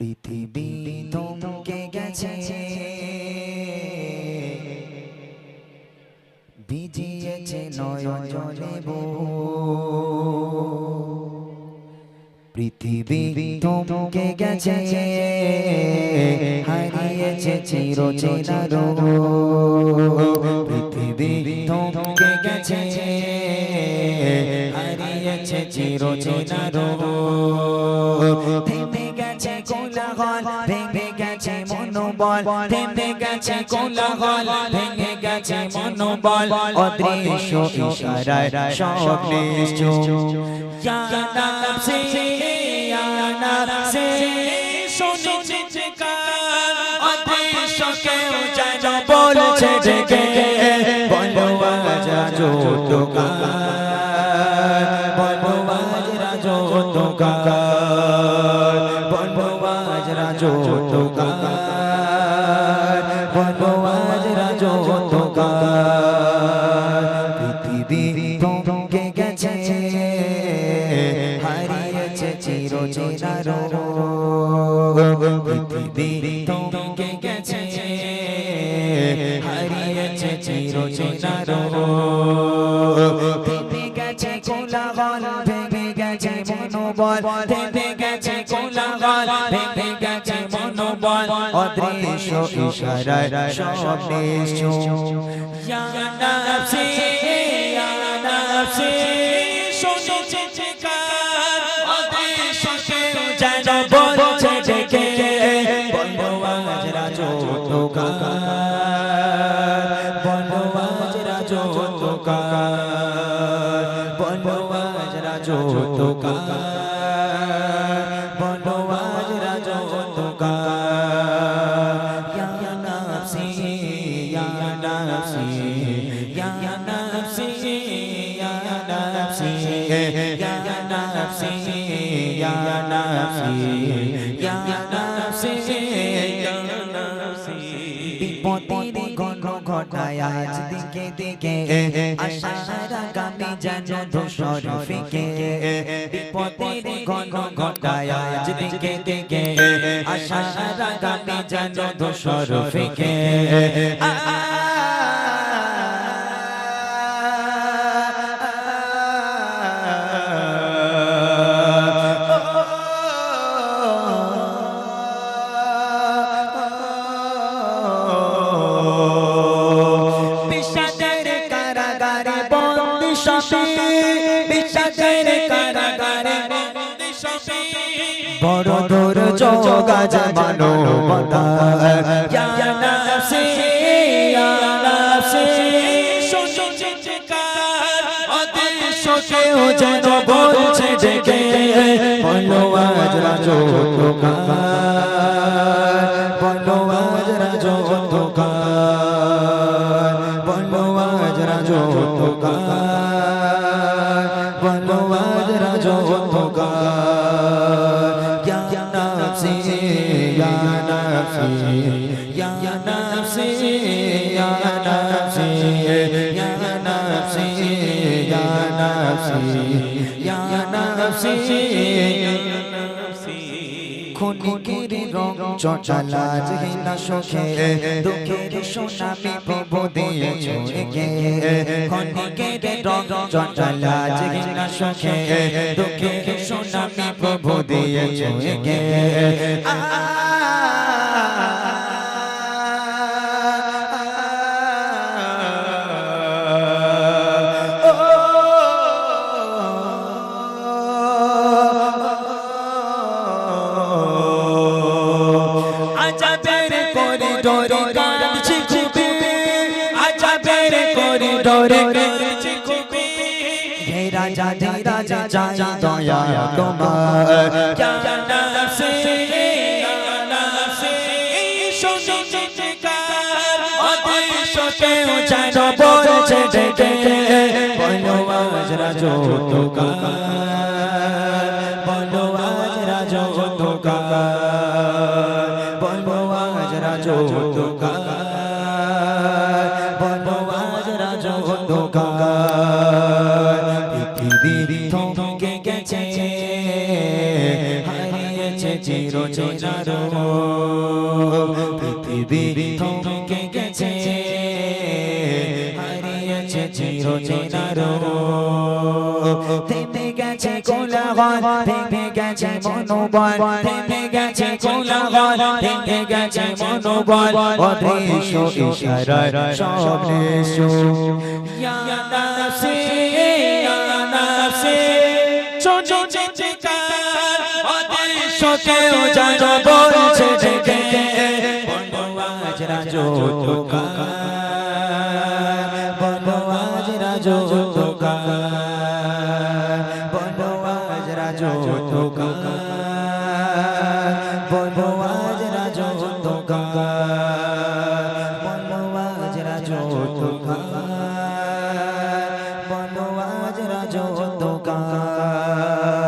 পৃথিবী থমকে গেছে। ভিজিয়েছে নয়ন জলে পৃথিবী থমকে গেছে। হারিয়েছে চির চেনারো পৃথিবী থমকে গেছে। হারিয়েছে চির চেনারো থেমে গেছে কোলাহল ভেঙে গেছে মনোবল থেমে গেছে কোলাহল, ভেঙে গেছে মনোবল। অদৃশ্য ইশারায় সব নিশ্চয় ইয়া নাফসি ইয়া নাফসি শুনেছি চিৎকার। অদৃশ্য কেউ যেন বলছে ডেকে। বলো আজ দোকান বলো আজ রাজো বনবাজ রাজো তোকার বনবাজ রাজো তোকার পৃথিবী থমকে গেছে, হারিয়েছে চিরচেনার পৃথিবী থমকে গেছে মনোবল, ভেঙে কোলাহল ভেঙে গেছে মনোবল। অদৃশ্য ইশারায় সব নিশ্চয় ইয়া নাফসি ইয়া নাফসি শুনেছি চিৎকার। অদৃশ্য কেউ যেন বলছে ডেকে। বলো আজ রাজো দোকান বলো আজ রাজো দোকান বলো আজ রাজো দোকান নাফসি ইয়া নাফসি ইয়া নাফসি ইয়া নাফসি ইয়া নাফসি বিপদের ঘন ঘটায় আজ দিকে দিকে আশার আগামী যেন ধূসর ফিকে বিপদের ঘন ঘটায় আজ দিকে দিকে আশার আগামী যেন ধূসর ফিকে বিষাদের বড় দূর যোগা জামানো বদা ইয়া নাফসি ইয়া নাফসি শুনছো চিৎকার অদৃশ্য কেউ যেন বলছে ডেকে বলো ইয়া ya nafsi ya nafsi ya nafsi ya nafsi ya nafsi ya nafsi খুনিকির রং চটালা যেই না শোকে দুঃখের সোনা বিপব দিয়ে ছোকে খুনিকির রং চটালা যেই না শোকে দুঃখের সোনা প্রভু দিয়ে ছুঁয়ে গে করে ডরে কাঁদছি খুবই আচ্ছা বেড়ে করে ডরে धीरा जाई दया कुमार क्या नफसे नफसे शोशो चिकार अति शोशे जाई बोल छे डे बोलो आज राजो तो का बोलो आज राजो तो का बोलो आज राजो तो का গেছে হারিয়েছে চির চেনারো পৃথিবী থমকে গেছে হারিয়েছে চির চেনারো থেমে গেছে কোলাহল থেমে গেছে মনোবল থেমে গেছে কোলাহল থেমে গেছে মনোবল অদৃশ্য ইশারায় সব নেশো ইয়া নাফসি কেউ যেন বলছে ডেকে। বনবাজ রাজো বনবাজ রাজো বনবাজ রাজো বনবাজ রাজো বনবাজ রাজো বনবাজ রাজো দোকান।